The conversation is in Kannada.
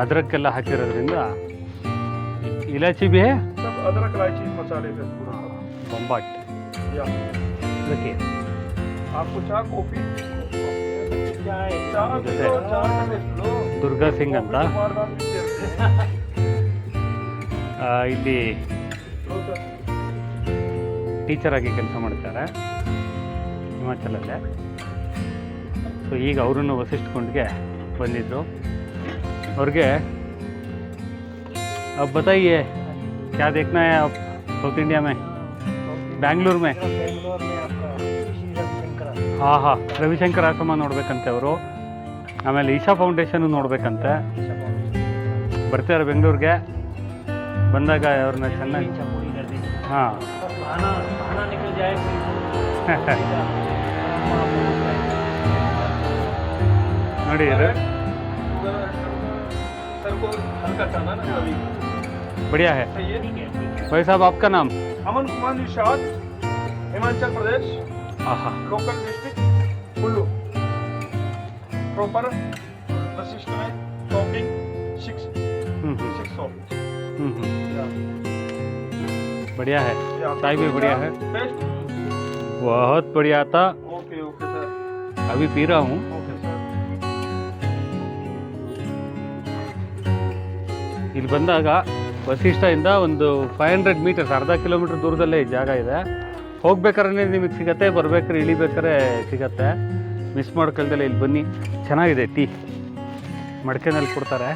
ಅದರಕ್ಕೆಲ್ಲ ಹಾಕಿರೋದ್ರಿಂದ ಇಲಾಚಿ ಬಿ सब अदरक इलायची मसाले से पूरा ಬೊಂಬಾಟ್ या ಇದಕ್ಕೆ आपको चाय कॉफी चाय चाय पी लो, चाय का टेस्ट लो ದುರ್ಗಾ ಸಿಂಗ್ ಅಂತ कॉफी तो बार-बार पीते रहते हैं। ಆ, ಇಲ್ಲಿ लो सर ಟೀಚರ್ ಆಗಿ ಕೆಲಸ ಮಾಡ್ತಾರೆ ಹಿಮಾಚಲಲ್ಲೇ ಸೊ ಈಗ ಅವರನ್ನು ವಸಿಷ್ಠಕೊಂಡ್ಗೆ ಬಂದಿದ್ದರು ಅವ್ರಿಗೆ अब बताइए क्या देखना है आप साउथ इंडिया में ಬ್ಯಾಂಗ್ಳೂರ್ ಮೇ बेंगलोर में आपका श्री रविशंकर ಹಾಂ ಹಾಂ ರವಿಶಂಕರ್ ಆಶ್ರಮ ನೋಡ್ಬೇಕಂತೆ ಅವರು ಆಮೇಲೆ ಈಶಾ ಫೌಂಡೇಶನ್ ನೋಡ್ಬೇಕಂತೆ ಬರ್ತಾರೆ ಬೆಂಗಳೂರಿಗೆ ಬಂದಾಗ ಅವ್ರನ್ನ ಚೆನ್ನಾಗಿ पूरी कर दी ಹಾಂ बस बहाना बहाना निकल जाए ನೋಡಿ ರ- सर को हल्का करना ना अभी। बढ़िया है। भाई साहब आपका नाम? Aman Kumar Nishad Himachal Pradesh local district Kullu. Proper Vashisht में शॉपिंग सिक्स हम्म, हम्म, सिक्स हम्म। बढ़िया है। चाय भी बढ़िया है। बहुत बढ़िया था। ओके ओके सर अभी पी रहा हूँ। ಇಲ್ಲಿ ಬಂದಾಗ ವಸಿಷ್ಠದಿಂದ ಒಂದು ಫೈವ್ ಹಂಡ್ರೆಡ್ ಮೀಟರ್ಸ್ ಅರ್ಧ ಕಿಲೋಮೀಟರ್ ದೂರದಲ್ಲೇ ಈ ಜಾಗ ಇದೆ. ಹೋಗ್ಬೇಕಾದ್ರೆ ನಿಮಗೆ ಸಿಗತ್ತೆ, ಬರ್ಬೇಕಾದ್ರೆ ಇಳಿಬೇಕಾರೆ ಸಿಗತ್ತೆ. ಮಿಸ್ ಮಾಡ್ಕೊಳ್ದಲ್ಲೇ ಇಲ್ಲಿ ಬನ್ನಿ. ಚೆನ್ನಾಗಿದೆ ಟೀ. ಮಡಿಕೆನಲ್ಲಿ ಕೊಡ್ತಾರೆ.